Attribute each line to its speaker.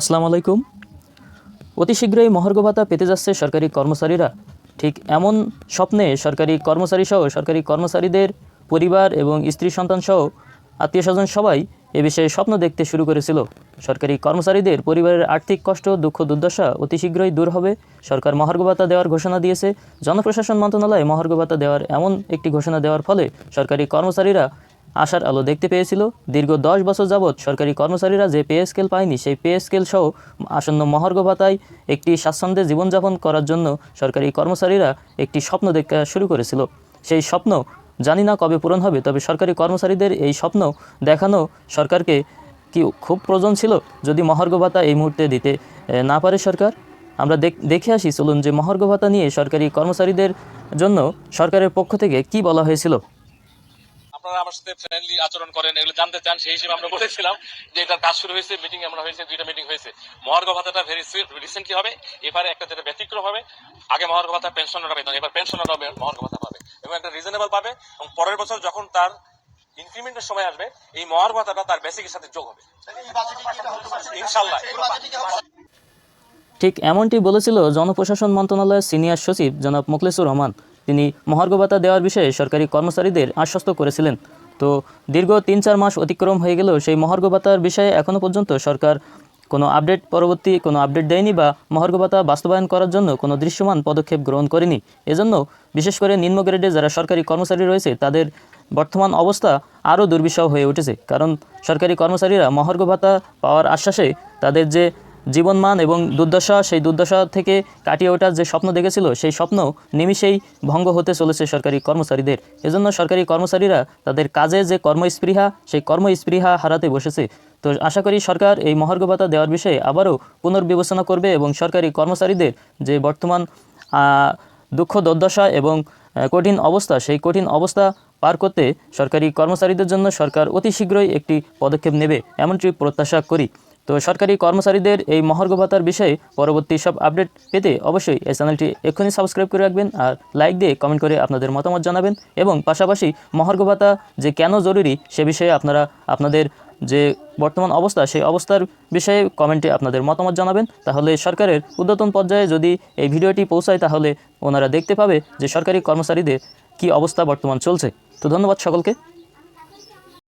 Speaker 1: আসসালামু আলাইকুম। অতি শীঘ্রই মহার্ঘ ভাতা পেতে যাচ্ছে সরকারি কর্মচারীরা। ঠিক এমন স্বপ্নে সরকারি কর্মচারী সহ সরকারি কর্মচারীদের পরিবার এবং স্ত্রী সন্তান সহ আত্মীয় স্বজন সবাই এ বিষয়ে স্বপ্ন দেখতে শুরু করেছিল। সরকারি কর্মচারীদের পরিবারের আর্থিক কষ্ট, দুঃখ, দুর্দশা অতি শীঘ্রই দূর হবে। সরকার মহার্ঘ ভাতা দেওয়ার ঘোষণা দিয়েছে। জনপ্রশাসন মন্ত্রণালয় মহার্ঘ ভাতা দেওয়ার এমন একটি ঘোষণা দেওয়ার ফলে সরকারি কর্মচারীরা আশার আলো দেখতে পেয়েছিল। দীর্ঘ দশ বছর যাবৎ সরকারি কর্মচারীরা যে পে স্কেল পায়নি, সেই পে স্কেল সহ আসন্ন মহার্ঘ ভাতায় একটি স্বাচ্ছন্দ্যে জীবনযাপন করার জন্য সরকারি কর্মচারীরা একটি স্বপ্ন দেখা শুরু করেছিল। সেই স্বপ্ন জানি না কবে পূরণ হবে, তবে সরকারি কর্মচারীদের এই স্বপ্ন দেখানো সরকারকে কি খুব প্রয়োজন ছিল? যদি মহার্ঘ ভাতা এই মুহূর্তে দিতে না পারে সরকার? আমরা দেখ- আসি। চলুন যে মহার্ঘ ভাতা নিয়ে সরকারি কর্মচারীদের জন্য সরকারের পক্ষ থেকে কি বলা হয়েছিল?
Speaker 2: আপনারা আমার সাথে ফ্রেন্ডলি আচরণ করেন, এগুলো জানতে চান, সেই হিসেবে আমরা বলেছিলাম যে এটার কাজ শুরু হয়েছে মিটিং আমরা হয়েছে, দুইটা মিটিং হয়েছে। মহার্ঘ ভাতাটা ভেরি রিসেন্টলি হবে, এবারে একটা যেটা ব্যতিক্রম হবে, আগে মহার্ঘ ভাতা পেনশনাররা পেতেন এবার পেনশনাররা মহার্ঘ ভাতা পাবে। এবং একটা রিজনেবল পাবে, এবং পরের বছর যখন তার ইনক্রিমেন্টের সময় আসবে, এই মহার্ঘ ভাতাটা তার বেসিকের সাথে যোগ হবে। ইনশাল্লাহ
Speaker 1: ঠিক এমনটি বলেছিল জনপ্রশাসন মন্ত্রণালয়ের সিনিয়র সচিব জনাব মোখলেসুর রহমান। তিনি মহার্ঘ ভাতা দেওয়ার বিষয়ে সরকারি কর্মচারীদের আশ্বস্ত করেছিলেন। তো দীর্ঘ তিন চার মাস অতিক্রম হয়ে গেলেও সেই মহার্ঘ ভাতার বিষয়ে এখনও পর্যন্ত সরকার কোনো আপডেট পরবর্তী কোনো আপডেট দেয়নি বা মহার্ঘ ভাতা বাস্তবায়ন করার জন্য কোনো দৃশ্যমান পদক্ষেপ গ্রহণ করেনি। এজন্য বিশেষ করে নিম্ন গ্রেডে যারা সরকারি কর্মচারী রয়েছে, তাদের বর্তমান অবস্থা আরও দুর্বিষহ হয়ে উঠেছে। কারণ সরকারি কর্মচারীরা মহার্ঘ ভাতা পাওয়ার আশ্বাসে তাদের যে জীবনমান এবং দুর্দশা, সেই দুর্দশা থেকে কাটিয়ে ওঠার যে স্বপ্ন দেখেছিল, সেই স্বপ্ন নিমিষেই ভঙ্গ হতে চলেছে সরকারি কর্মচারীদের। এজন্য সরকারি কর্মচারীরা তাদের কাজে যে কর্মস্পৃহা, সেই কর্মস্পৃহা হারাতে বসেছে। তো আশা করি সরকার এই মহার্ঘ দেওয়ার বিষয়ে আবারও পুনর্বিবেচনা করবে এবং সরকারি কর্মচারীদের যে বর্তমান দুঃখ, দুর্দশা এবং কঠিন অবস্থা, সেই কঠিন অবস্থা পার করতে সরকারি কর্মচারীদের জন্য সরকার অতি শীঘ্রই একটি পদক্ষেপ নেবে, এমনটি প্রত্যাশা করি। তো সরকারি কর্মচারীদের এই মহার্ঘ ভাতার বিষয়ে পরবর্তী সব আপডেট পেতে অবশ্যই এই চ্যানেলটি এক্ষুনি সাবস্ক্রাইব করে রাখবেন আর লাইক দিয়ে কমেন্ট করে আপনাদের মতামত জানাবেন এবং পাশাপাশি মহার্ঘ ভাতা যে কেন জরুরি সে বিষয়ে আপনারা আপনাদের যে বর্তমান অবস্থা সেই অবস্থার বিষয়ে কমেন্টে আপনাদের মতামত জানাবেন। তাহলে সরকারের ঊর্ধ্বতন পর্যায়ে যদি এই ভিডিওটি পৌঁছায় তাহলে ওনারা দেখতে পাবে যে সরকারি কর্মচারীদের কি অবস্থা বর্তমান চলছে। তো ধন্যবাদ সকলকে।